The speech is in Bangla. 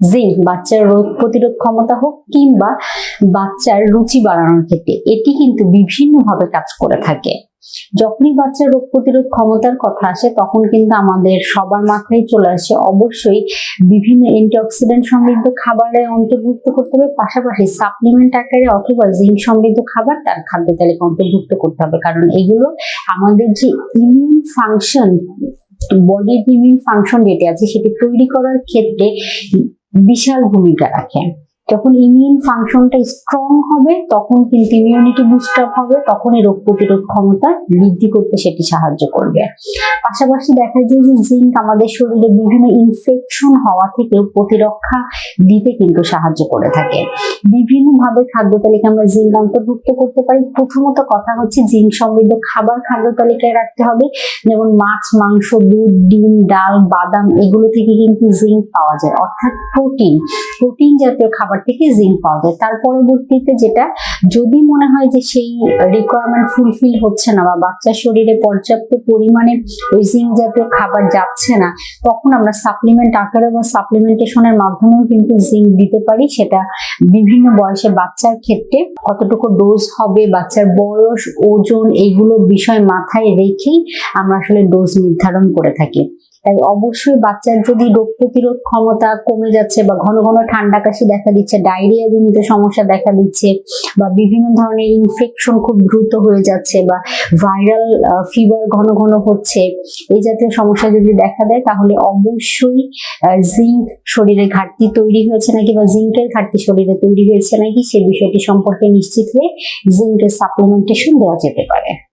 জিঙ্ক বাচ্চার রোগ প্রতিরোধ ক্ষমতা হোক কিংবা বাচ্চার রুচি বাড়ানোর ক্ষেত্রে এটি কিন্তু বিভিন্নভাবে কাজ করে থাকে। যখনই বাচ্চার রোগ প্রতিরোধ ক্ষমতার কথা আসে, তখন কিন্তু আমাদের সবার মাথায় চলে আসে অবশ্যই বিভিন্ন অ্যান্টিঅক্সিডেন্ট সমৃদ্ধ খাবারে অন্তর্ভুক্ত করতে হবে, পাশাপাশি সাপ্লিমেন্ট আকারে অথবা জিঙ্ক সমৃদ্ধ খাবার তার খাদ্য তালিকা অন্তর্ভুক্ত করতে হবে। কারণ এগুলো আমাদের যে ইমিউন ফাংশন বডির ইমিউন ফাংশন যেটি আছে, সেটি তৈরি করার ক্ষেত্রে বিশাল ভূমিকা রাখে। যখন ইমিউন ফাংশনটা স্ট্রং হবে, তখন কিন্তু ইমিউনিটি বুস্ট আপ হবে, তখন এই রোগ প্রতিরোধ ক্ষমতা বৃদ্ধি করতে সেটি সাহায্য করবে। পাশাপাশি দেখা যায় যে জিঙ্ক আমাদের শরীরে বিভিন্ন ইনফেকশন হওয়া থেকেও প্রতিরক্ষা দিতে কিন্তু সাহায্য করে থাকে। বিভিন্নভাবে খাদ্য তালিকা আমরা জিঙ্ক অন্তর্ভুক্ত করতে পারি। প্রথমত কথা হচ্ছে জিঙ্ক সমৃদ্ধ খাবার খাদ্য তালিকায় রাখতে হবে। যেমন মাছ, মাংস, দুধ, ডিম, ডাল, বাদাম, এগুলো থেকে কিন্তু জিঙ্ক পাওয়া যায়। অর্থাৎ প্রোটিন প্রোটিন জাতীয় খাবার থেকে জিঙ্ক পাওয়া যায় তার পরবর্তীতে যেটা, যদি মনে হয় যে সেই রিকোয়ারমেন্ট ফুলফিল হচ্ছে না বা বাচ্চার শরীরে পর্যাপ্ত পরিমাণে ওই জিঙ্ক জাতীয় খাবার যাচ্ছে না, তখন আমরা সাপ্লিমেন্ট আকারে বা সাপ্লিমেন্টেশনের মাধ্যমেও কিন্তু জিঙ্ক দিতে পারি। সেটা বিভিন্ন বয়সে বাচ্চার ক্ষেত্রে কতটুকু ডোজ হবে, বাচ্চার বয়স, ওজন এইগুলো বিষয় মাথায় রেখেই আমরা আসলে ডোজ নির্ধারণ করে থাকি। তাই অবশ্যই বাচ্চার যদি রোগ প্রতিরোধ ক্ষমতা কমে যাচ্ছে বা ঘন ঘন ঠান্ডা কাশি দেখা দিচ্ছে ডায়রিয়া জনিত সমস্যা দেখা দিচ্ছে, বা বিভিন্ন ধরনের ইনফেকশন খুব দ্রুত হয়ে যাচ্ছে বা ভাইরাল ফিভার ঘন ঘন হচ্ছে এই জাতীয় সমস্যা যদি দেখা দেয়, তাহলে অবশ্যই জিঙ্ক শরীরে ঘাটতি তৈরি হয়েছে নাকি বা জিঙ্কের ঘাটতি শরীরে তৈরি হয়েছে নাকি, সে বিষয়টি সম্পর্কে নিশ্চিত হয়ে জিঙ্কের সাপ্লিমেন্টেশন দেওয়া যেতে পারে।